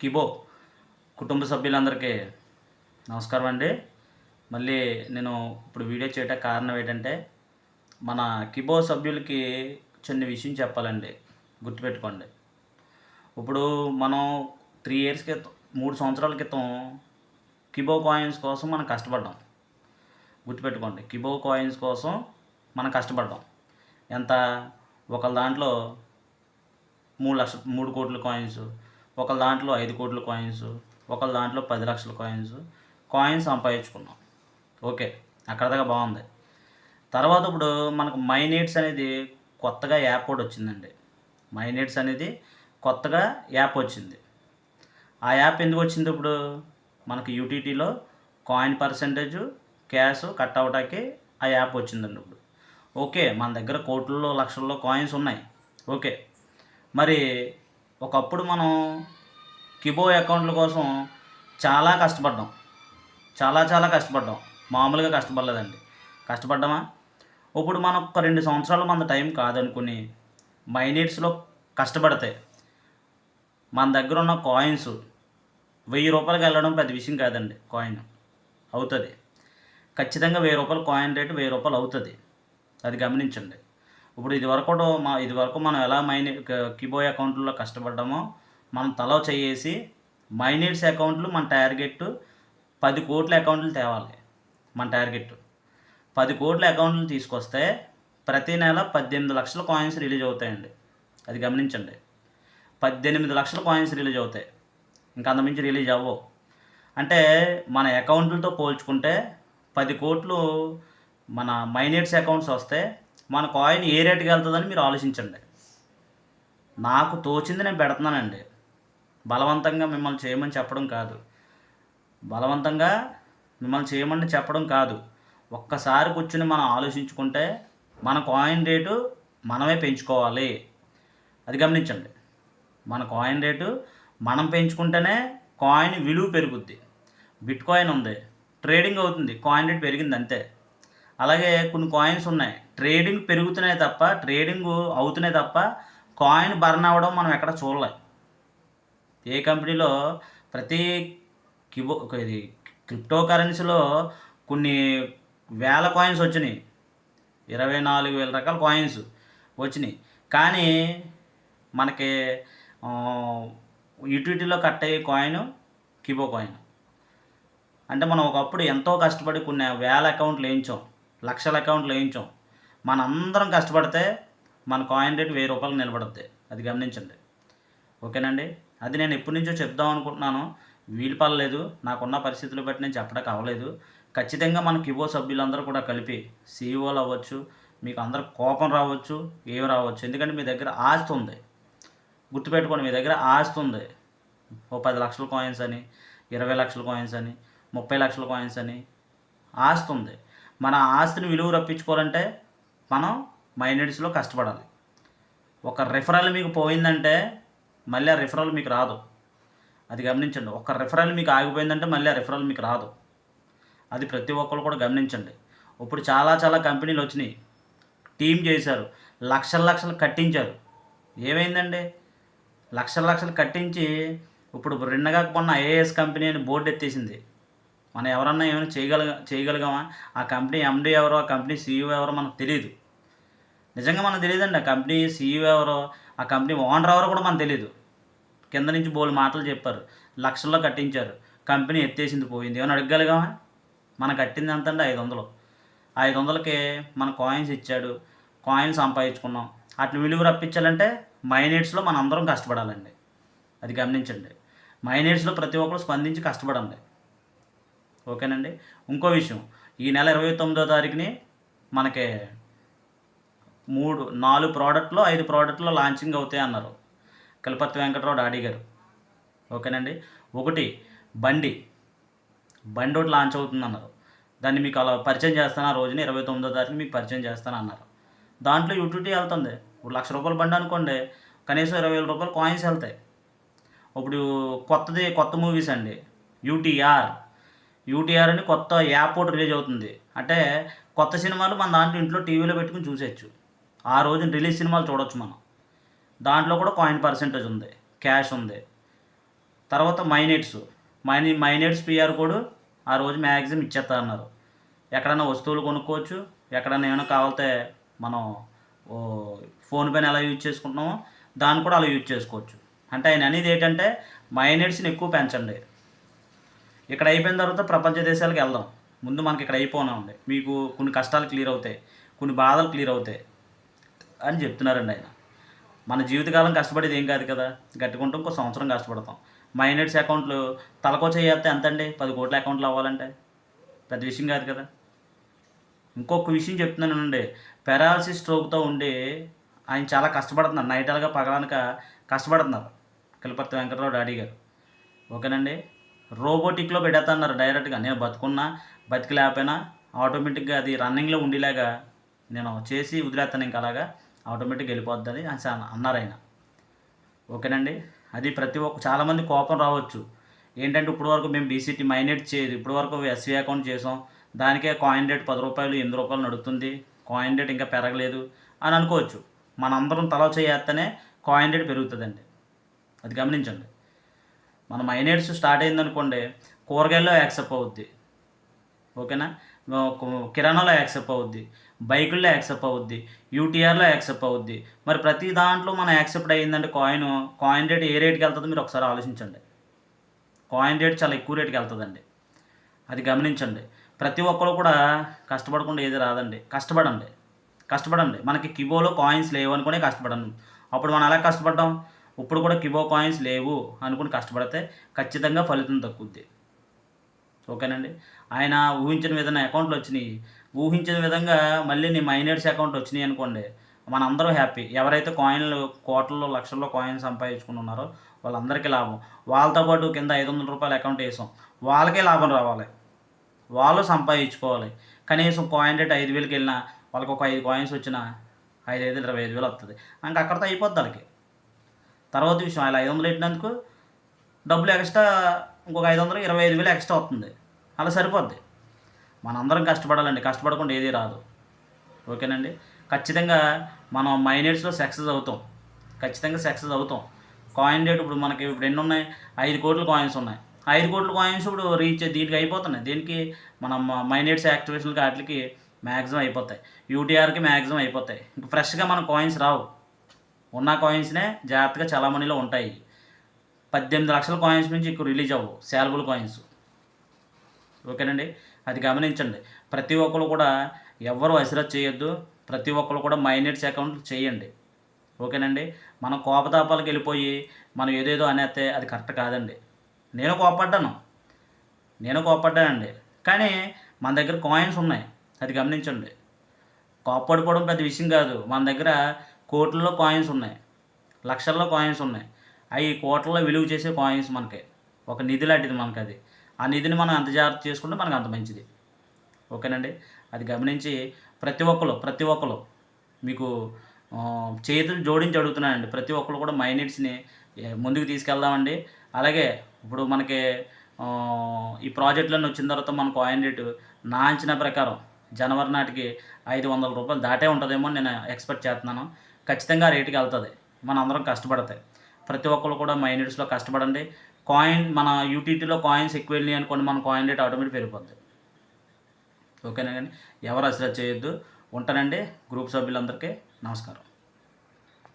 కిబో కుటుంబ సభ్యులందరికీ నమస్కారం అండి. మళ్ళీ నేను ఇప్పుడు వీడియో చేయటం కారణం ఏంటంటే మన కిబో సభ్యులకి చిన్న విషయం చెప్పాలండి. గుర్తుపెట్టుకోండి. ఇప్పుడు మనం త్రీ ఇయర్స్ క్రితం మూడు సంవత్సరాల క్రితం కిబో కాయిన్స్ కోసం మనం కష్టపడ్డాం. గుర్తుపెట్టుకోండి కిబో కాయిన్స్ కోసం మనం కష్టపడ్డాం. ఎంత? ఒకళ్ళ దాంట్లో మూడు లక్ష మూడు కోట్ల కాయిన్స్ ఒకళ్ళ దాంట్లో ఐదు కోట్ల కాయిన్స్ ఒకళ్ళ దాంట్లో పది లక్షల కాయిన్స్ కాయిన్స్ సంపాదించుకున్నాం. ఓకే అక్కడ దాకా బాగుంది. తర్వాత ఇప్పుడు మనకు మైనేట్స్ అనేది కొత్తగా యాప్ కూడా వచ్చిందండి. మైనేట్స్ అనేది కొత్తగా యాప్ వచ్చింది. ఆ యాప్ ఎందుకు వచ్చింది ఇప్పుడు? మనకు యూటీటీలో కాయిన్ పర్సంటేజ్ క్యాష్ కట్ అవటానికి ఆ యాప్ వచ్చిందండి ఇప్పుడు. ఓకే మన దగ్గర కోట్లలో లక్షల్లో కాయిన్స్ ఉన్నాయి. ఓకే మరి ఒకప్పుడు మనం కిబో అకౌంట్ల కోసం చాలా కష్టపడ్డాం. చాలా చాలా కష్టపడ్డాం. మామూలుగా కష్టపడలేదండి. కష్టపడ్డామా? ఇప్పుడు మనం ఒక రెండు సంవత్సరాలు మన టైం కాదనుకుని మైనేట్స్లో కష్టపడితే మన దగ్గర ఉన్న కాయిన్స్ వెయ్యి రూపాయలకి వెళ్ళడం పెద్ద విషయం కాదండి కాయిన్. అవుతుంది. ఖచ్చితంగా వెయ్యి రూపాయల కాయిన్ రేటు వెయ్యి రూపాయలు అవుతుంది. అది గమనించండి. ఇప్పుడు ఇది వరకు మా ఇది వరకు మనం ఎలా మైనే కిబోయ్ అకౌంట్లో కష్టపడ్డామో మనం తలో చేసి మైనేట్స్ అకౌంట్లు మన టార్గెట్ పది కోట్ల అకౌంట్లు తేవాలి మన టార్గెట్ పది కోట్ల అకౌంట్లు తీసుకొస్తే ప్రతి నెల పద్దెనిమిది లక్షల కాయిన్స్ రిలీజ్ అవుతాయండి. అది గమనించండి. పద్దెనిమిది లక్షల కాయిన్స్ రిలీజ్ అవుతాయి. ఇంకా అంతమించి రిలీజ్ అవ్వవు. అంటే మన అకౌంట్లతో పోల్చుకుంటే పది కోట్లు మన మైనేట్స్ అకౌంట్స్ వస్తే మన కాయిన్ ఏ రేటుకి వెళ్తుందని మీరు ఆలోచించండి. నాకు తోచింది నేను పెడుతున్నానండి. బలవంతంగా మిమ్మల్ని చేయమని చెప్పడం కాదు. బలవంతంగా మిమ్మల్ని చేయమని చెప్పడం కాదు. ఒక్కసారి కూర్చుని మనం ఆలోచించుకుంటే మన కాయిన్ రేటు మనమే పెంచుకోవాలి. అది గమనించండి. మన కాయిన్ రేటు మనం పెంచుకుంటేనే కాయిన్ విలువ పెరుగుద్ది. బిట్ కాయిన్ ఉంది. ట్రేడింగ్ అవుతుంది. కాయిన్ రేట్ పెరిగింది అంతే. అలాగే కొన్ని కాయిన్స్ ఉన్నాయి. ట్రేడింగ్ పెరుగుతున్నాయి తప్ప ట్రేడింగ్ అవుతున్నాయి తప్ప కాయిన్ బర్న్ అవ్వడం మనం ఎక్కడ చూడలే. ఏ కంపెనీలో ప్రతి కిబో ఇది క్రిప్టో కరెన్సీలో కొన్ని వేల కాయిన్స్ వచ్చినాయి. ఇరవై నాలుగు వేల రకాల కాయిన్స్ వచ్చినాయి. కానీ మనకి యూటిలిటీలో కట్ అయ్యే కాయిన్ కిబో కాయిన్. అంటే మనం ఒకప్పుడు ఎంతో కష్టపడి కొన్ని వేల అకౌంట్లు వేయించాం. లక్షల అకౌంట్లు వేయించాం. మనందరం కష్టపడితే మన కాయిన్ రేట్ వెయ్యి రూపాయలు నిలబడుద్ది. అది గమనించండి. ఓకేనండి? అది నేను ఎప్పటి నుంచో చెప్దాం అనుకుంటున్నాను. వీలు పడలేదు. నాకున్న పరిస్థితులు బట్టి నేను చెప్పడానికి అవ్వలేదు ఖచ్చితంగా మన కిబో సభ్యులందరూ కూడా కలిపి సీఈఓలు అవ్వచ్చు మీకు అందరు కోపం రావచ్చు ఏమి రావచ్చు. ఎందుకంటే మీ దగ్గర ఆస్తి ఉంది. గుర్తుపెట్టుకోండి మీ దగ్గర ఆస్తి ఉంది. ఓ పది లక్షల కాయిన్స్ అని ఇరవై లక్షల కాయిన్స్ అని ముప్పై లక్షల కాయిన్స్ అని ఆస్తి ఉంది. మన ఆస్తిని విలువ రప్పించుకోవాలంటే మనం మైనడిస్లో కష్టపడాలి. ఒక రిఫరల్ మీకు పోయిందంటే మళ్ళీ ఆ రిఫరల్ మీకు రాదు. అది గమనించండి. ఒక రిఫరల్ మీకు ఆగిపోయిందంటే మళ్ళీ ఆ రిఫరల్ మీకు రాదు. అది ప్రతి ఒక్కరు కూడా గమనించండి. ఇప్పుడు చాలా చాలా కంపెనీలు వచ్చినాయి. టీం చేశారు. లక్షల లక్షలు కట్టించారు. ఏమైందండి? లక్షల లక్షలు కట్టించి ఇప్పుడు రెండగా కొన్న ఐఏఎస్ కంపెనీ అని బోర్డు ఎత్తేసింది. మనం ఎవరన్నా ఏమైనా చేయగలగా చేయగలిగామా? ఆ కంపెనీ ఎండీ ఎవరో ఆ కంపెనీ సీఈఓ ఎవరో మనకు తెలియదు నిజంగా మనకు తెలియదండి. ఆ కంపెనీ సీఈఓ ఎవరో ఆ కంపెనీ ఓనర్ ఎవరో కూడా మనకు తెలియదు కింద నుంచి బోలు మాటలు చెప్పారు. లక్షల్లో కట్టించారు. కంపెనీ ఎత్తేసింది పోయింది. ఏమైనా అడగగలిగామా మనం కట్టింది ఎంత అండి ఐదు వందలు ఐదు వందలకి మన కాయిన్స్ ఇచ్చాడు. కాయిన్స్ సంపాదించుకున్నాం. వాటిని విలువ రప్పించాలంటే మైనేట్స్లో మన అందరం కష్టపడాలండి. అది గమనించండి. మైనేట్స్లో ప్రతి ఒక్కరు స్పందించి కష్టపడండి. ఓకేనండి? ఇంకో విషయం. ఈ నెల ఇరవై తొమ్మిదో తారీఖుని మనకి మూడు నాలుగు ప్రోడక్ట్లో ఐదు ప్రోడక్ట్లో లాంచింగ్ అవుతాయి అన్నారు. కలపతి వెంకటరావు డాడీ గారు. ఓకేనండి? ఒకటి బండి. బండి ఒకటి లాంచ్ అవుతుంది అన్నారు. దాన్ని మీకు అలా పరిచయం చేస్తాను ఆ రోజున ఇరవై తొమ్మిదో తారీఖు మీకు పరిచయం చేస్తాను అన్నారు. దాంట్లో యూటిలిటీ వెళ్తుంది. ఇప్పుడు లక్ష రూపాయలు బండి అనుకోండి కనీసం ఇరవై వేల రూపాయలు కాయిన్స్ వెళ్తాయి. ఇప్పుడు కొత్తది కొత్త మూవీస్ అండి. యూటీఆర్. యూటీఆర్ అని కొత్త యాప్ ఒకటి రిలీజ్ అవుతుంది. అంటే కొత్త సినిమాలు మన దాంట్లో ఇంట్లో టీవీలో పెట్టుకుని చూసేయచ్చు. ఆ రోజున రిలీజ్ సినిమాలు చూడొచ్చు మనం. దాంట్లో కూడా కాయిన్ పర్సెంటేజ్ ఉంది క్యాష్ ఉంది. తర్వాత మైనేట్స్ మైని మైనేట్స్ పిఆర్ కోడ్ ఆ రోజు మ్యాక్సిమం ఇచ్చేస్తా అన్నారు ఎక్కడైనా వస్తువులు కొనుక్కోవచ్చు ఎక్కడైనా ఏమైనా కావాలితే మనం ఫోన్పేని ఎలా యూజ్ చేసుకుంటున్నామో దాన్ని కూడా అలా యూజ్ చేసుకోవచ్చు. అంటే ఆయన అనేది ఏంటంటే మైనేట్స్ని ఎక్కువ పెంచండి. ఇక్కడ అయిపోయిన తర్వాత ప్రపంచ దేశాలకు వెళ్దాం. ముందు మనకి ఇక్కడ అయిపోనా ఉంది మీకు కొన్ని కష్టాలు క్లియర్ అవుతాయి కొన్ని బాధలు క్లియర్ అవుతాయి. అని చెప్తున్నారండి ఆయన. మన జీవితకాలం కష్టపడేది ఏం కాదు కదా. గట్టుకుంటే ఇంకో సంవత్సరం కష్టపడతాం. మైనట్స్ అకౌంట్లు తలకో చేస్తే ఎంతండి? పది కోట్ల అకౌంట్లు అవ్వాలంటే. పెద్ద విషయం కాదు కదా. ఇంకొక విషయం చెప్తున్నానండి. పెరాలసిస్ స్ట్రోక్తో ఉండి ఆయన చాలా కష్టపడుతున్నారు. నైట్ పగలనక కష్టపడుతున్నారు. కిలపర్తి వెంకటరావు డాడీ గారు. ఓకేనండి? రోబోటిక్లో పెడతాన్నారు డైరెక్ట్గా. నేను బతుకున్నా బతికి లేకపోయినా ఆటోమేటిక్గా అది రన్నింగ్లో ఉండేలాగా నేను చేసి వదిలేస్తాను ఇంకా అలాగా. ఆటోమేటిక్గా వెళ్ళిపోద్దని అని అన్నారు ఆయన. ఓకేనండి? అది ప్రతి ఒక్క చాలామంది కోపం రావచ్చు. ఏంటంటే ఇప్పుడు వరకు మేము బీసీటీ మైనేట్ చేయదు ఇప్పటివరకు ఎస్వీ అకౌంట్ చేసాం. దానికే కాయిన్ రేట్ పది రూపాయలు ఎనిమిది రూపాయలు నడుతుంది. కాయిన్ రేట్ ఇంకా పెరగలేదు అని అనుకోవచ్చు. మనందరం తల చేస్తేనే కాయిన్ రేట్ పెరుగుతుందండి. అది గమనించండి. మన మైనేట్స్ స్టార్ట్ అయిందనుకోండి కూరగాయల్లో యాక్సెప్ట్ అవుద్ది. ఓకేనా? కిరాణాలో యాక్సెప్ట్ అవుద్ది. బైకుల్లో యాక్సెప్ట్ అవుద్ది యూటీఆర్లో యాక్సెప్ట్ అవుద్ది. మరి ప్రతి దాంట్లో మనం యాక్సెప్ట్ అయ్యిందంటే కాయిన్ కాయిన్ రేట్ ఏ రేట్కి వెళ్తుందో మీరు ఒకసారి ఆలోచించండి. కాయిన్ రేట్ చాలా ఎక్కువ రేట్కి వెళ్తుందండి. అది గమనించండి. ప్రతి ఒక్కరు కూడా కష్టపడకుండా ఏది రాదండి. కష్టపడండి. కష్టపడండి. మనకి కిబోలో కాయిన్స్ లేవు అనుకునే కష్టపడను. అప్పుడు మనం ఎలా కష్టపడ్డాం? ఇప్పుడు కూడా కిబో కాయిన్స్ లేవు అనుకుని కష్టపడితే ఖచ్చితంగా ఫలితం తక్కుద్ది ఓకేనండి? ఆయన ఊహించిన విధంగా అకౌంట్లు వచ్చినాయి ఊహించిన విధంగా మళ్ళీ నీ మైనర్స్ అకౌంట్ వచ్చినాయి అనుకోండి మనందరూ హ్యాపీ. ఎవరైతే కాయిన్లు కోట్లలో లక్షల్లో కాయిన్స్ సంపాదించుకుని ఉన్నారో వాళ్ళందరికీ లాభం. వాళ్ళతో పాటు కింద ఐదు వందల రూపాయల అకౌంట్ వేసాం. వాళ్ళకే లాభం రావాలి. వాళ్ళు సంపాదించుకోవాలి. కనీసం కాయిన్ రేట్ ఐదు వేలకి వెళ్ళినా వాళ్ళకి ఒక ఐదు కాయిన్స్ వచ్చినా ఐదు ఐదు ఇరవై ఐదు వేలు వస్తుంది ఇంకా అక్కడితో అయిపోద్ది వాళ్ళకి. తర్వాత విషయం అలా ఐదు వందలు పెట్టినందుకు డబ్బులు ఎక్స్ట్రా ఇంకొక ఐదు వందలు ఇరవై ఐదు వేలు ఎక్స్ట్రా వస్తుంది. అలా సరిపోద్ది. మనందరం కష్టపడాలండి. కష్టపడకుండా ఏది రాదు. ఓకేనండి? ఖచ్చితంగా మనం మైనేట్స్లో సక్సెస్ అవుతాం. ఖచ్చితంగా సక్సెస్ అవుతాం. కాయిన్ రేట్ ఇప్పుడు మనకి ఇప్పుడు ఎన్ని ఉన్నాయి? ఐదు కోట్ల కాయిన్స్ ఉన్నాయి. ఐదు కోట్ల కాయిన్స్ ఇప్పుడు రీచ్ దీనికి అయిపోతున్నాయి. దీనికి? మనం మైనేట్స్ యాక్టివేషన్కి వాటికి మ్యాక్సిమం అయిపోతాయి. యూటీఆర్కి మ్యాక్సిమం అయిపోతాయి. ఇంకా ఫ్రెష్గా మన కాయిన్స్ రావు. ఉన్న కాయిన్స్నే జాగ్రత్తగా చలామణిలో ఉంటాయి. పద్దెనిమిది లక్షల కాయిన్స్ నుంచి ఎక్కువ రిలీజ్ అవ్వు శాలబుల్ కాయిన్స్. ఓకేనండి? అది గమనించండి. ప్రతి ఒక్కరు కూడా ఎవరు అసిరత్ చేయొద్దు. ప్రతి ఒక్కరు కూడా మైనెట్స్ అకౌంట్ చేయండి. ఓకేనండి? మనం కోపతాపాలకు వెళ్ళిపోయి మనం ఏదేదో అనేస్తే అది కరెక్ట్ కాదండి. నేను కోపడ్డాను. నేను కోపడ్డానండి. కానీ మన దగ్గర కాయిన్స్ ఉన్నాయి. అది గమనించండి. కోప్పడిపోవడం పెద్ద విషయం కాదు. మన దగ్గర కోట్లలో కాయిన్స్ ఉన్నాయి. లక్షల్లో కాయిన్స్ ఉన్నాయి. అవి కోట్లలో విలువ చేసే కాయిన్స్ మనకి. ఒక నిధి లాంటిది మనకి అది ఆ నిధిని మనం ఎంత జాగ్రత్త చేసుకుంటే మనకు అంత మంచిది. ఓకేనండి? అది గమనించి ప్రతి ఒక్కరు ప్రతి ఒక్కరు మీకు చేతులు జోడించి అడుగుతున్నానండి. ప్రతి ఒక్కరు కూడా మైనెట్స్ని ముందుకు తీసుకెళ్దామండి. అలాగే ఇప్పుడు మనకి ఈ ప్రాజెక్టులను వచ్చిన తర్వాత మన కాయిన్ రేటు నా అంచనా ప్రకారం జనవరి నాటికి ఐదు వందల రూపాయలు దాటే ఉంటుందేమో నేను ఎక్స్పెక్ట్ చేస్తున్నాను. ఖచ్చితంగా ఆ రేటుకి వెళ్తుంది. మనందరం కష్టపడతాయి. ప్రతి ఒక్కరు కూడా మైనెట్స్లో కష్టపడండి. కాయిన్ మన యూటీటీలో కాయిన్స్ ఎక్కువ వెళ్ళినాయి అనుకోండి మన కాయిన్ రేట్ ఆటోమేటిక్ పెరిగిపోద్ది. ఓకేనా కానీ ఎవరు అసలు చేయొద్దు. ఉంటానండి. గ్రూప్ సభ్యులందరికీ నమస్కారం.